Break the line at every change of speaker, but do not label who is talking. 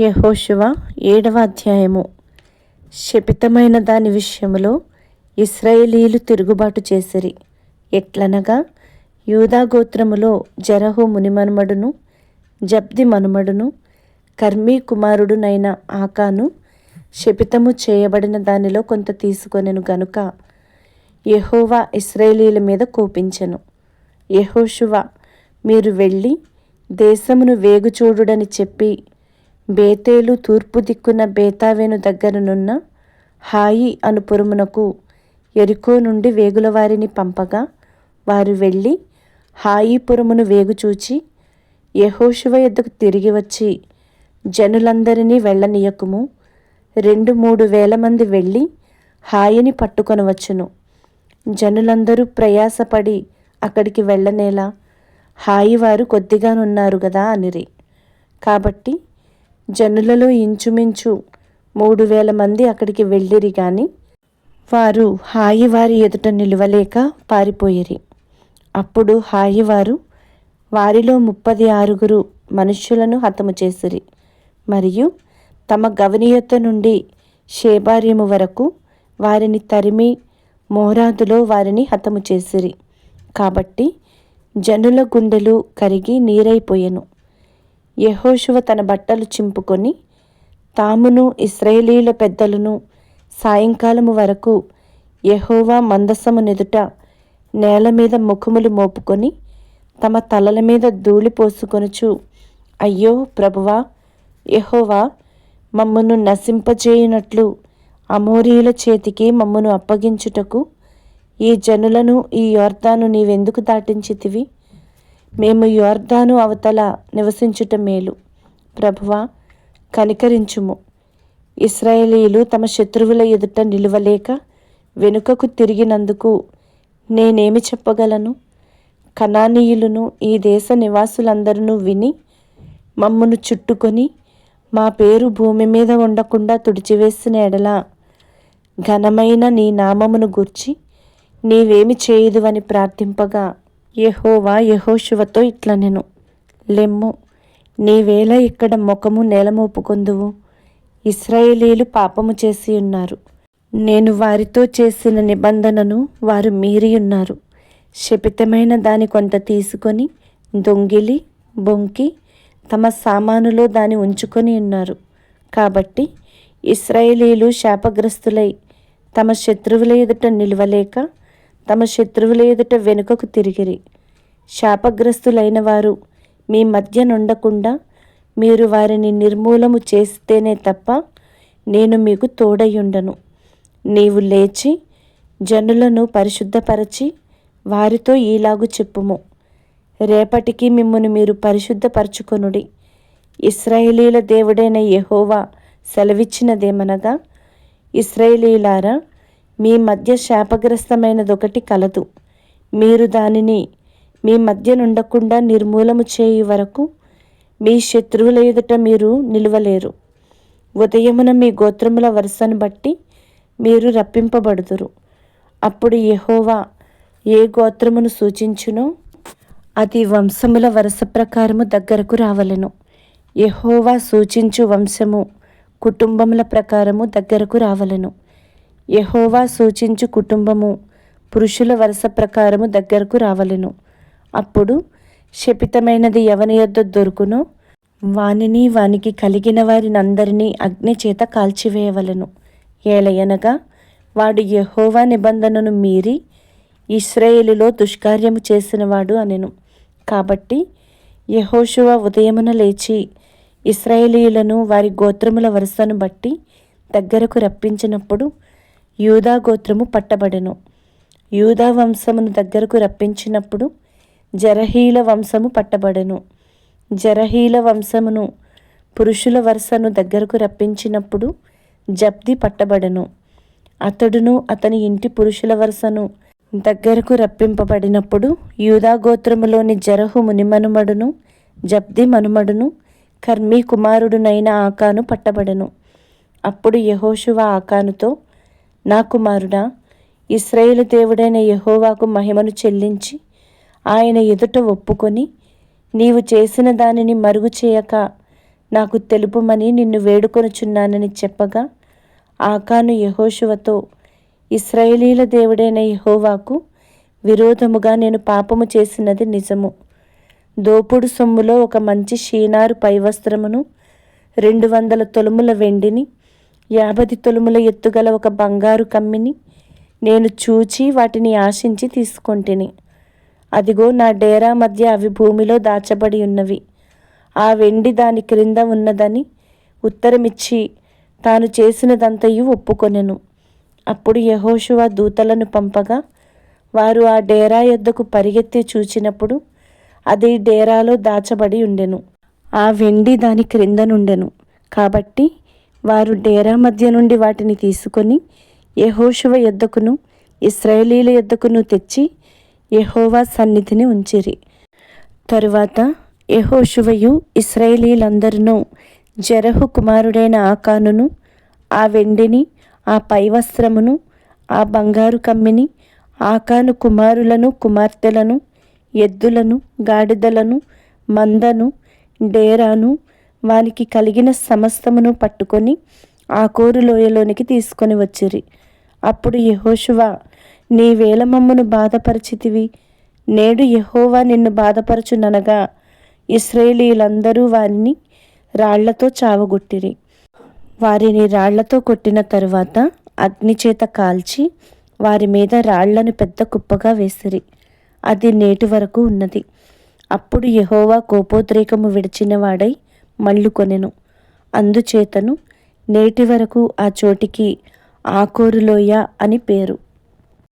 యహోశివ ఏడవ అధ్యాయము. శపితమైన దాని విషయంలో ఇస్రాయేలీలు తిరుగుబాటు చేసిరి. ఎట్లనగా యూదా గోత్రములో జరహు మునిమనుమడును జబ్ది మనుమడును కర్మీ కుమారుడునైన ఆకాను శపితము చేయబడిన దానిలో కొంత తీసుకొనెను గనుక యహోవా ఇస్రాయేలీల మీద కోపించెను. యహోశువ మీరు వెళ్ళి దేశమును వేగుచూడుడని చెప్పి బేతేలు తూర్పు దిక్కున బేతావేను దగ్గరనున్న హాయి అను పురమునకు ఎరుకో నుండి వేగుల వారిని పంపగా వారు వెళ్ళి హాయిపురమును వేగు చూచి యహోశువ ఎద్దకు తిరిగి వచ్చి జనులందరినీ వెళ్ళనీయకుము. రెండు మూడు వేల మంది వెళ్ళి హాయిని పట్టుకొనవచ్చును. జనులందరూ ప్రయాసపడి అక్కడికి వెళ్ళనేలా హాయి వారు కొద్దిగానున్నారు కదా అనిరి. కాబట్టి జనులలో ఇంచుమించు మూడు వేల మంది అక్కడికి వెళ్ళిరి కానీ వారు హాయి వారి ఎదుట నిలవలేక పారిపోయిరి. అప్పుడు హాయి వారు వారిలో ముప్పది ఆరుగురు మనుష్యులను హతము చేసిరి. మరియు తమ గవనీయత నుండి షేబార్యము వరకు వారిని తరిమి మోరాదులో వారిని హతము చేసిరి. కాబట్టి జనుల గుండెలు కరిగి నీరైపోయెను. యహోశువ తన బట్టలు చింపుకొని తామును ఇస్రాయేలీల పెద్దలను సాయంకాలము వరకు యహోవా మందసము నెదుట నేల మీద ముఖములు మోపుకొని తమ తలల మీద ధూళి పోసుకొనుచు అయ్యో ప్రభువా యహోవా మమ్మను నశింపజేయునట్లు అమోరీల చేతికి మమ్మను అప్పగించుటకు ఈ జనులను ఈ యోర్దాను నీవెందుకు దాటించితివి? మేము యోర్దాను అవతల నివసించుట మేలు. ప్రభువా కనికరించుము. ఇస్రాయేలీలు తమ శత్రువుల ఎదుట నిలువలేక వెనుకకు తిరిగినందుకు నేనేమి చెప్పగలను? కణానీయులను ఈ దేశ నివాసులందరూ విని మమ్మను చుట్టుకొని మా పేరు భూమి మీద ఉండకుండా తుడిచివేసిన ఎడల ఘనమైన నీ నామమును గూర్చి నీవేమి చేయదు అని ప్రార్థింపగా యహోవా యహోశువతో ఇట్లా నేను లెమ్ము నీవేళ ఇక్కడ ముఖము నేలమోపుకొందువు ఇస్రాయేలీలు పాపము చేసి ఉన్నారు. నేను వారితో చేసిన నిబంధనను వారు మీరి ఉన్నారు. శపితమైన దాని కొంత తీసుకొని దొంగిలి బొంకి తమ సామానులో దాని ఉంచుకొని ఉన్నారు. కాబట్టి ఇస్రాయేలీలు శాపగ్రస్తులై తమ శత్రువుల ఎదుట నిలవలేక తమ శత్రువుల ఎదుట వెనుకకు తిరిగిరి. శాపగ్రస్తులైన వారు మీ మధ్య నుండకుండా మీరు వారిని నిర్మూలము చేస్తేనే తప్ప నేను మీకు తోడయుండను నీవు లేచి జనులను పరిశుద్ధపరచి వారితో ఈలాగు చెప్పుము. రేపటికి మిమ్మల్ని మీరు పరిశుద్ధపరచుకొనుడి. ఇస్రాయేలీల దేవుడైన యహోవా సెలవిచ్చినదేమనగా ఇస్రాయేలీలారా మీ మధ్య శాపగ్రస్తమైనదొకటి కలదు. మీరు దానిని మీ మధ్య నుండకుండా నిర్మూలము చేయు వరకు మీ శత్రువుల ఎదుట మీరు నిలవలేరు. ఉదయమున మీ గోత్రముల వరుసను బట్టి మీరు రప్పింపబడుదురు. అప్పుడు యహోవా ఏ గోత్రమును సూచించునో అది వంశముల వరుస ప్రకారము దగ్గరకు రావలెను. యహోవా సూచించు వంశము కుటుంబముల ప్రకారము దగ్గరకు రావలెను. యహోవా సూచించు కుటుంబము పురుషుల వరుస ప్రకారము దగ్గరకు రావలెను. అప్పుడు శపితమైనది ఎవని యొద్ద దొరుకునో వానిని వానికి కలిగిన వారినందరినీ అగ్ని చేత కాల్చివేయవలెను. ఏలయనగా వాడు యహోవా నిబంధనను మీరి ఇస్రాయేలులో దుష్కార్యము చేసినవాడు అనెను. కాబట్టి యహోషువ ఉదయమున లేచి ఇస్రాయేలీలను వారి గోత్రముల వరుసను బట్టి దగ్గరకు రప్పించినప్పుడు యూదా గోత్రము పట్టబడెను. యూదా వంశమును దగ్గరకు రప్పించినప్పుడు జరహీల వంశము పట్టబడెను. జరహీల వంశమును పురుషుల వరుసను దగ్గరకు రప్పించినప్పుడు జబ్ది పట్టబడెను. అతడును అతని ఇంటి పురుషుల వరుసను దగ్గరకు రప్పింపబడినప్పుడు యూదా గోత్రములోని జరహు మునిమనుమడును జబ్ది మనుమడును కర్మీ కుమారుడునైన ఆకాను పట్టబడెను. అప్పుడు యహోషువ ఆకానుతో నా కుమారుడా ఇస్రాయేలు దేవుడైన యహోవాకు మహిమను చెల్లించి ఆయన ఎదుట ఒప్పుకొని నీవు చేసిన దానిని మరుగు చేయక నాకు తెలుపుమని నిన్ను వేడుకొనుచున్నానని చెప్పగా ఆకాను యహోశువతో ఇస్రాయేలీల దేవుడైన యహోవాకు విరోధముగా నేను పాపము చేసినది నిజము. దోపుడు సొమ్ములో ఒక మంచి షీనారు పైవస్త్రమును రెండు వందల తొలుముల వెండిని యాభై తొలుముల ఎత్తుగల ఒక బంగారు కమ్మిని నేను చూచి వాటిని ఆశించి తీసుకొంటిని. అదిగో నా డేరా మధ్య అవి భూమిలో దాచబడి ఉన్నవి. ఆ వెండి దాని క్రింద ఉన్నదని ఉత్తరమిచ్చి తాను చేసినదంతయు ఒప్పుకొనెను. అప్పుడు యహోషువ దూతలను పంపగా వారు ఆ డేరా యొద్దకు పరిగెత్తి చూచినప్పుడు అది డేరాలో దాచబడి ఉండెను. ఆ వెండి దాని క్రింద నుండెను. కాబట్టి వారు డేరా మధ్య నుండి వాటిని తీసుకొని యహోషువ యొద్దకును ఇస్రాయేలీల యొద్దకును తెచ్చి యహోవా సన్నిధిని ఉంచిరి. తరువాత యహోషువయు ఇస్రాయేలీలందరినూ జరహు కుమారుడైన ఆకానును ఆ వెండిని ఆ పైవస్త్రమును ఆ బంగారు కమ్మిని ఆకాను కుమారులను కుమార్తెలను ఎద్దులను గాడిదలను మందను డేరాను వానికి కలిగిన సమస్తమును పట్టుకొని ఆ కోరు లోయలోనికి తీసుకొని వచ్చిరి. అప్పుడు యహోషువ నీ వేల మమ్మను బాధపరిచితివి. నేడు యహోవా నిన్ను బాధపరచుననగా ఇస్రాయేలీలందరూ వారిని రాళ్ళతో చావగొట్టిరి. వారిని రాళ్ళతో కొట్టిన తరువాత అగ్నిచేత కాల్చి వారి మీద రాళ్ళను పెద్ద కుప్పగా వేసిరి. అది నేటి వరకు ఉన్నది. అప్పుడు యహోవా కోపోద్రేకము విడిచినవాడై మళ్ళు కొనెను అందుచేతను నేటి వరకు ఆ చోటికి ఆకోరులోయ అని పేరు.